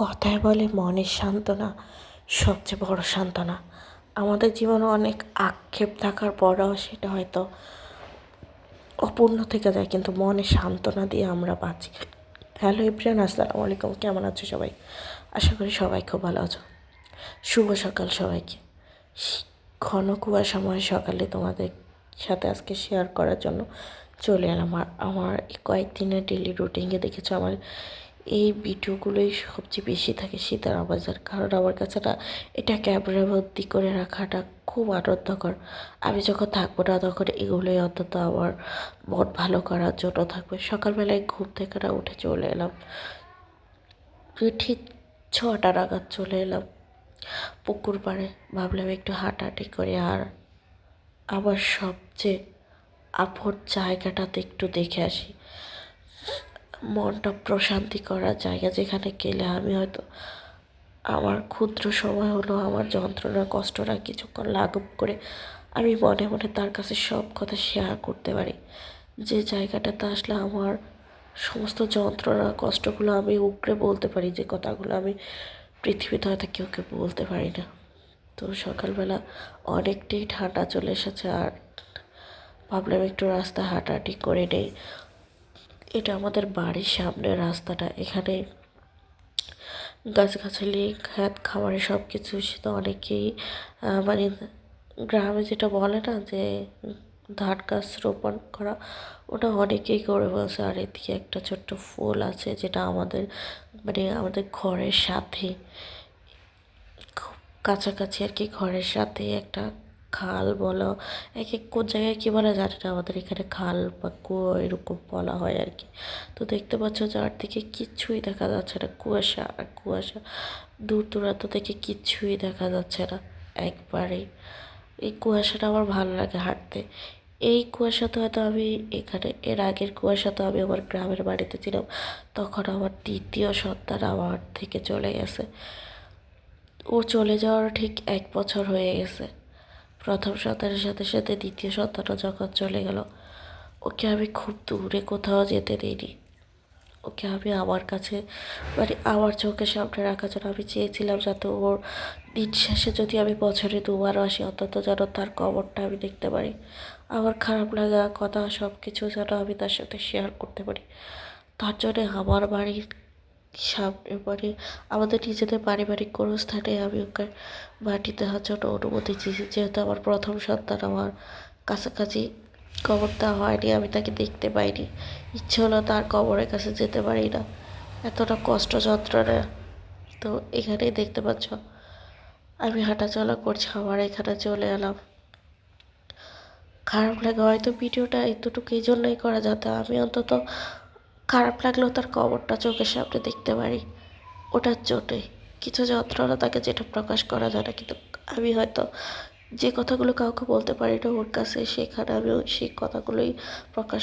কথায় বলে মনের সান্ত্বনা সবচেয়ে বড় সান্ত্বনা। আমাদের জীবনে অনেক আক্ষেপ থাকার পরেও সেটা হয়তো অপূর্ণ থেকে যায়, কিন্তু মনে সান্ত্বনা দিয়ে আমরা বাঁচি। হ্যালো ইব্রিয়ান আসসালামু আলাইকুম। কেমন আছো সবাই? আশা করি সবাই খুব ভালো আছো। শুভ সকাল সবাইকে। ঘন কুয়াশাময় সকালে তোমাদের সাথে আজকে শেয়ার করার জন্য চলে এলাম। আমার আমার কয়েকদিনের ডেলি রুটিনে দেখেছ, আমার এই ভিডিওগুলোই সবচেয়ে বেশি থাকে সীতারা বাজার। কারণ আমার কাছে না, এটা ক্যামেরা ভর্তি করে রাখাটা খুব আনন্দকর। আমি যখন থাকব না তখন এগুলোই অন্তত আমার মন ভালো করার জন্য থাকবে। সকালবেলায় ঘুম থেকে না উঠে চলে এলাম। ঠিক ছটা নাগাদ চলে এলাম পুকুর পাড়ে। ভাবলাম একটু হাঁটাহাঁটি করে আর আমার সবচেয়ে আপন জায়গাটাতে একটু দেখে আসি। মনটা প্রশান্তি করার জায়গা যেখানে গেলে আমি হয়তো আমার ক্ষুদ্র সময় হলো, আমার যন্ত্রণা, কষ্টটা কিছুক্ষণ লাঘব করে আমি মনে মনে তার কাছে সব কথা শেয়ার করতে পারি। যে জায়গাটাতে আসলে আমার সমস্ত যন্ত্রণা, কষ্টগুলো আমি উগড়ে বলতে পারি, যে কথাগুলো আমি পৃথিবীতে হয়তো কেউ কেউ বলতে পারি না। তো সকালবেলা অনেকটাই ঠান্ডা চলে এসেছে আর ভাবলাম একটু রাস্তা হাঁটাহাঁটি করে নেই। এটা আমাদের বাড়ির সামনের রাস্তাটা। এখানে গাছগাছালি খ্যাত খাবারে সব কিছু তো অনেকেই মানে গ্রামে যেটা বলে না যে, ধান গাছ রোপণ করা, ওটা অনেকেই করে বলছে। আর এদিকে একটা ছোট্ট ফুল আছে যেটা আমাদের মানে আমাদের ঘরের সাথে, খুব কাছাকাছি আর কি, ঘরের সাথে একটা খাল বলো এক এক কোন জায়গায় কী বলা জানি না আমাদের এখানে খাল বা কুয়ো এরকম বলা হয় আর কি। তো দেখতে পাচ্ছ চারদিকে কিচ্ছুই দেখা যাচ্ছে না, কুয়াশা আর কুয়াশা। দূর দূরান্ত থেকে কিচ্ছুই দেখা যাচ্ছে না একবারেই এই কুয়াশাটা আমার ভালো লাগে হাঁটতে। এই কুয়াশা তো হয়তো আমি এখানে, এর আগের কুয়াশা তো আমি আমার গ্রামের বাড়িতে ছিলাম, তখন আমার দ্বিতীয় সন্তান আমার থেকে চলে গেছে। ও চলে যাওয়ার ঠিক এক বছর হয়ে গেছে। প্রথম সন্তানের সাথে সাথে দ্বিতীয় সন্তানও যখন চলে গেল। ওকে আমি খুব দূরে কোথাও যেতে দিইনি। ওকে আমি আমার কাছে মানে আমার চোখের সামনে রাখার জন্য আমি চেয়েছিলাম যাতে ওর নিঃশ্বাসে যদি আমি বছরে দুবারও আসি, অন্তত যেন তার কবরটা আমি দেখতে পারি। আমার খারাপ লাগা কথা সব কিছু যেন আমি তার সাথে শেয়ার করতে পারি। তার জন্যে আমার বাড়ির সামনে মানে আমাদের নিজেদের পারিবারিক কোনো স্থানে আমি ওকে মাটি দেওয়ার জন্য অনুমতি চেয়েছি যেহেতু আমার প্রথম সন্তান, আমার কাছাকাছি কবর দেওয়া হয়নি, আমি তাকে দেখতে পাইনি। ইচ্ছে হলো তার কবরের কাছে যেতে পারি না। এতটা কষ্ট যন্ত্রণা। তো এখানেই দেখতে পাচ্ছ, আমি হাঁটাচলা করছি আবার এখানে চলে এলাম। খারাপ লাগে হয়তো ভিডিওটা এতটুকু এই জন্যই করা যাতে আমি অন্তত খারাপ লাগলেও তার কবরটা চোখের সামনে দেখতে পারি। ওটার চোটে কিছু যন্ত্রণা তাকে যেটা প্রকাশ করা যায় না, কিন্তু আমি হয়তো যে কথাগুলো কাউকে বলতে পারি না ওর কাছে, সেখানে আমি সেই কথাগুলোই প্রকাশ